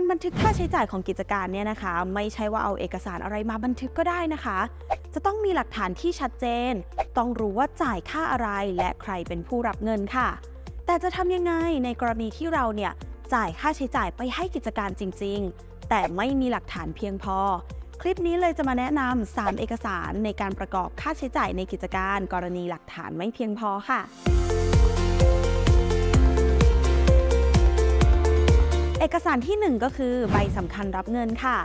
การบันทึกค่าใช้จ่ายของกิจการเนี่ยนะคะ ไม่ใช่ว่าเอาเอกสารอะไรมาบันทึกก็ได้นะคะ จะต้องมีหลักฐานที่ชัดเจน ต้องรู้ว่าจ่ายค่าอะไรและใครเป็นผู้รับเงินค่ะ แต่จะทำยังไงในกรณีที่เราเนี่ยจ่ายค่าใช้จ่ายไปให้กิจการจริง ๆ แต่ไม่มีหลักฐานเพียงพอ คลิปนี้เลยจะมาแนะนำ3เอกสารในการประกอบค่าใช้จ่ายในกิจการ กรณีหลักฐานไม่เพียงพอค่ะ เอกสารที่ 1 ก็คือใบสำคัญรับเงินค่ะ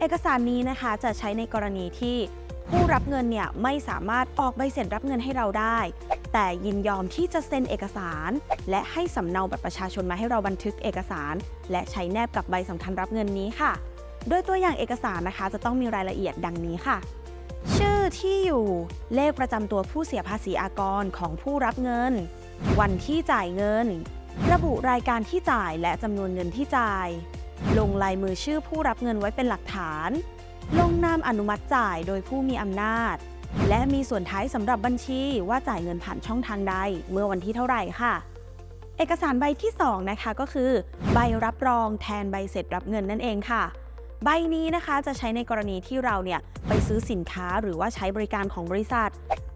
เอกสารนี้นะคะจะใช้ในกรณีที่ผู้รับเงินเนี่ยไม่สามารถออกใบเสร็จรับเงินให้เราได้ แต่ยินยอมที่จะเซ็นเอกสาร และให้สำเนาบัตรประชาชนมาให้เราบันทึกเอกสาร และใช้แนบกับใบสำคัญรับเงินนี้ค่ะ โดยตัวอย่างเอกสารนะคะ จะต้องมีรายละเอียดดังนี้ค่ะ ชื่อที่อยู่เลขประจำตัวผู้เสียภาษีอากรของผู้รับเงิน วันที่จ่ายเงิน ระบุรายการที่จ่ายและจำนวนเงินที่จ่าย ลงลายมือชื่อผู้รับเงินไว้เป็นหลักฐาน ลงนามอนุมัติจ่ายโดยผู้มีอำนาจ และมีส่วนท้ายสำหรับบัญชีว่าจ่ายเงินผ่านช่องทางใด เมื่อวันที่เท่าไหร่ค่ะ เอกสารใบที่ 2 นะคะก็คือ ใบรับรองแทนใบเสร็จรับเงินนั่นเองค่ะใบนี้นะคะจะใช้ในกรณีที่เราเนี่ยไปซื้อสินค้าหรือว่าใช้บริการของบริษัท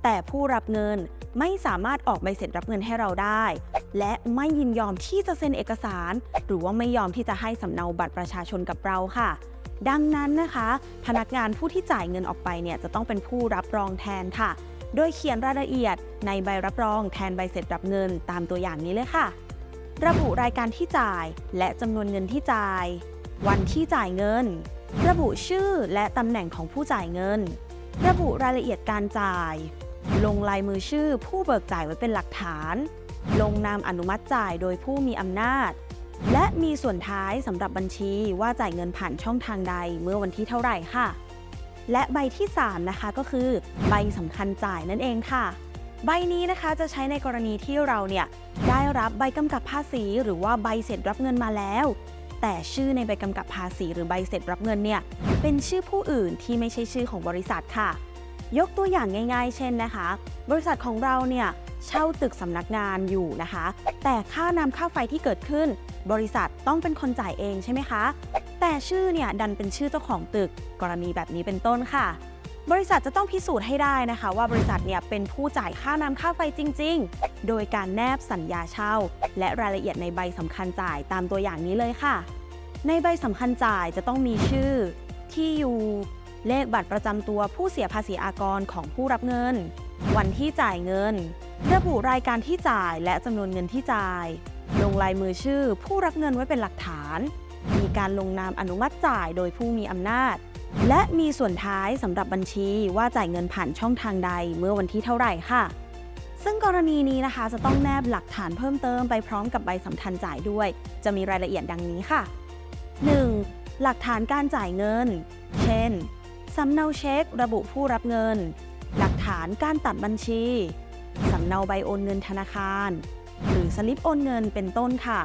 แต่ผู้รับเงินไม่สามารถออกใบเสร็จรับเงินให้เราได้ และไม่ยินยอมที่จะเซ็นเอกสาร หรือว่าไม่ยอมที่จะให้สำเนาบัตรประชาชนกับเราค่ะ ดังนั้นนะคะ พนักงานผู้ที่จ่ายเงินออกไปเนี่ยจะต้องเป็นผู้รับรองแทนค่ะ โดยเขียนรายละเอียดในใบรับรองแทนใบเสร็จรับเงินตามตัวอย่างนี้เลยค่ะ ระบุรายการที่จ่าย และจำนวนเงินที่จ่าย วันที่จ่ายเงิน ระบุชื่อและตำแหน่งของผู้จ่ายเงิน ระบุรายละเอียดการจ่าย ลงลายมือชื่อผู้เบิกจ่ายไว้เป็นหลักฐาน ลงนามอนุมัติจ่ายโดยผู้มีอำนาจ และมีส่วนท้ายสำหรับบัญชีว่าจ่ายเงินผ่านช่องทางใดเมื่อวันที่เท่าไหร่ค่ะ และใบที่ 3 นะคะก็คือ ใบสำคัญจ่ายนั่นเองค่ะ ใบนี้นะคะจะใช้ในกรณีที่เราเนี่ยได้รับใบกำกับภาษี หรือว่าใบเสร็จรับเงินมาแล้ว แต่ชื่อในใบกำกับภาษี หรือใบเสร็จรับเงินเนี่ยเป็นชื่อผู้อื่นที่ไม่ใช่ชื่อของบริษัทค่ะ ยกตัวอย่างง่าย ๆ เช่นนะคะ บริษัทของเราเนี่ยเช่าตึกสำนักงานอยู่นะคะ แต่ค่าน้ำค่าไฟที่เกิดขึ้น บริษัทต้องเป็นคนจ่ายเองใช่ไหมคะ แต่ชื่อเนี่ยดันเป็นชื่อเจ้าของตึกกรณีแบบนี้เป็นต้นค่ะ บริษัทจะต้องพิสูจน์ให้ได้นะคะ ว่าบริษัทเนี่ยเป็นผู้จ่ายค่าน้ำค่าไฟจริง ๆ โดยการแนบสัญญาเช่า และรายละเอียดในใบสำคัญจ่ายตามตัวอย่างนี้เลยค่ะ ในใบสำคัญจ่ายจะต้องมีชื่อ ที่อยู่ เลขบัตรประจำตัวผู้เสียภาษีอากรของผู้รับเงิน วันที่จ่ายเงิน ระบุรายการที่จ่ายและจำนวนเงินที่จ่าย ลงลายมือชื่อผู้รับเงินไว้เป็นหลักฐาน มีการลงนามอนุมัติจ่ายโดยผู้มีอำนาจ และมีส่วนท้ายสำหรับบัญชีว่าจ่ายเงินผ่านช่องทางใดเมื่อวันที่เท่าไหร่ค่ะ ซึ่งกรณีนี้นะคะจะต้องแนบหลักฐานเพิ่มเติมไปพร้อมกับใบสำคัญจ่ายด้วย จะมีรายละเอียดดังนี้ค่ะ 1. หลักฐานการจ่ายเงิน เช่น สำเนาเช็ค ระบุผู้รับเงิน หลักฐานการตัดบัญชี สำเนาใบโอนเงินธนาคาร หรือสลิปโอนเงินเป็นต้นค่ะ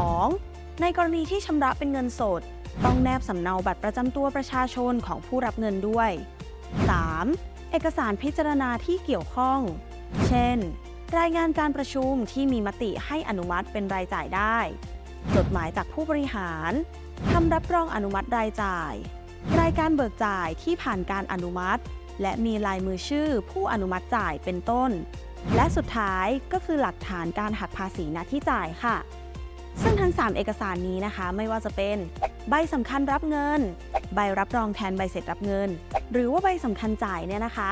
2. ในกรณีที่ชำระเป็นเงินสด ต้องแนบสำเนาบัตรประจำตัวประชาชนของผู้รับเงินด้วย 3. เอกสารพิจารณาที่เกี่ยวข้อง เช่น รายงานการประชุมที่มีมติให้อนุมัติเป็นรายจ่ายได้ จดหมายจากผู้บริหาร คำรับรองอนุมัติรายจ่าย รายการเบิกจ่ายที่ผ่านการอนุมัติ และมีลายมือชื่อผู้อนุมัติจ่ายเป็นต้น และสุดท้ายก็คือหลักฐานการหักภาษีณที่จ่ายค่ะ ซึ่งทั้ง 3 เอกสารนี้นะคะ ไม่ว่าจะเป็น ใบสำคัญรับเงิน ใบรับรองแทนใบเสร็จรับเงิน หรือว่าใบสำคัญจ่ายเนี่ยนะคะ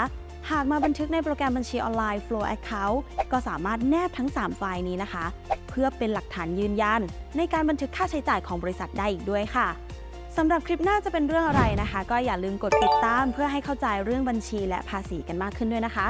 หากมาบันทึกในโปรแกรมบัญชีออนไลน์ Flow Account ก็สามารถแนบทั้ง 3 ไฟล์นี้นะคะ เพื่อเป็นหลักฐานยืนยัน ในการบันทึกค่าใช้จ่ายของบริษัทได้อีกด้วยค่ะ สำหรับคลิปหน้าจะเป็นเรื่องอะไรนะคะ ก็อย่าลืมกดติดตามเพื่อให้เข้าใจเรื่องบัญชีและภาษีกันมากขึ้นด้วยนะคะ